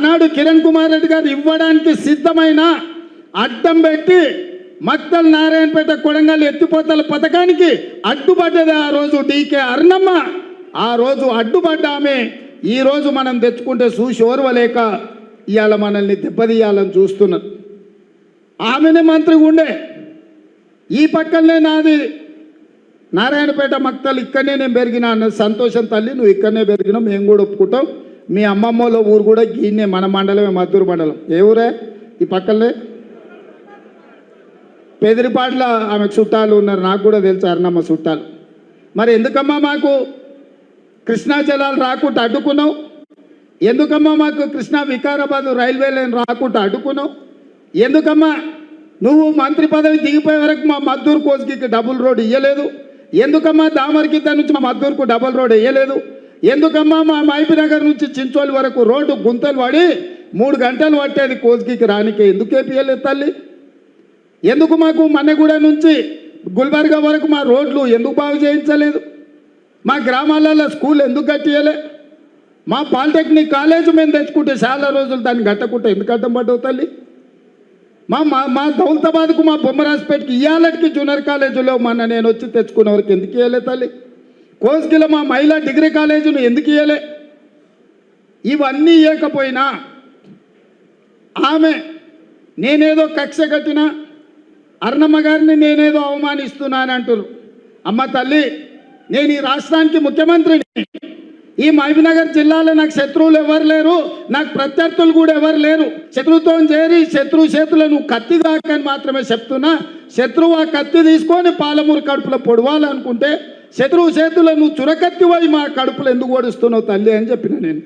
ఆనాడు కిరణ్ కుమార్ రెడ్డి గారు ఇవ్వడానికి సిద్ధమైన అడ్డం పెట్టి మక్తల్ నారాయణపేట కొడంగల్ ఎత్తిపోతల పథకానికి అడ్డుపడ్డది ఆ రోజు డీకే అర్ణమ్మ. ఆ రోజు అడ్డుపడ్డ ఆమె. ఈ రోజు మనం తెచ్చుకుంటే చూసి ఓర్వలేక ఇవాళ మనల్ని దెబ్బతీయాలని చూస్తున్నారు. ఆమెనే మంత్రిగా ఉండే. ఈ పక్కనే నాది నారాయణపేట మక్తలు ఇక్కడనే నేను పెరిగినా అన్న సంతోషం తల్లి నువ్వు ఇక్కడనే పెరిగినావు మేము కూడా ఒప్పుకుంటాం. మీ అమ్మమ్మల ఊరు కూడా గీనే మన మండలమే మద్దూరు మండలం. ఏ ఊరే? ఈ పక్కనే? పెదిరిపాట్ల ఆమె చుట్టాలు ఉన్నారు నాకు కూడా తెలుసు అరుణమ్మ చుట్టాలు. మరి ఎందుకమ్మా మాకు కృష్ణా జలాలు రాకుండా అడ్డుకున్నావు? ఎందుకమ్మా మాకు కృష్ణా వికారాబాద్ రైల్వే లైన్ రాకుండా అడ్డుకున్నావు? ఎందుకమ్మా నువ్వు మంత్రి పదవి దిగిపోయే వరకు మా మద్దూరు కోసుకి డబుల్ రోడ్ ఇయ్యలేదు? ఎందుకమ్మా దామర్గిద్ద నుంచి మా మద్దూరుకు డబుల్ రోడ్ వేయలేదు ఎందుకమ్మా మా మైపు నగర్ నుంచి చించోలి వరకు రోడ్డు గుంతలు పడి మూడు గంటలు పట్టేది కోసికి రానికే ఎందుకు వేపియలేదు తల్లి? ఎందుకు మాకు మన్నెగూడ నుంచి గుల్బర్గా వరకు మా రోడ్లు ఎందుకు బాగు చేయించలేదు? మా గ్రామాలలో స్కూల్ ఎందుకు కట్టియలే? మా పాలిటెక్నిక్ కాలేజ్ మేము తెచ్చుకుంటే చాలా రోజులు దాన్ని కట్టకుంటే ఎందుకు అడ్డం పడ్డవు తల్లి? మా మా మా దౌలతాబాద్కు మా బొమ్మరాజపేటకి ఇవాళకి జూనియర్ కాలేజీలో మొన్న నేను వచ్చి తెచ్చుకునే వరకు ఎందుకు ఇవ్వలే తల్లి? కోస్గిల మా మహిళా డిగ్రీ కాలేజీని ఎందుకు ఇవ్వలే ఇవన్నీ ఇవ్వకపోయినా ఆమె నేనేదో కక్ష కట్టిన అర్ణమ్మ గారిని నేనేదో అవమానిస్తున్నాను అంటారు అమ్మ తల్లి నేను ఈ రాష్ట్రానికి ముఖ్యమంత్రిని. ఈ మహబూబ్నగర్ జిల్లాలో నాకు శత్రువులు ఎవరు లేరు నాకు ప్రత్యర్థులు కూడా ఎవరు లేరు. శత్రుత్వం చేరి శత్రువు చేతులు నువ్వు కత్తి దాకని మాత్రమే చెప్తున్నా. శత్రువు ఆ కత్తి తీసుకొని పాలమూరు కడుపులో పొడవాలనుకుంటే శత్రువు చేతుల్లో నువ్వు చురకత్తి వై మా కడుపులో ఎందుకు ఓడిస్తున్నావు తల్లి అని చెప్పిన నేను.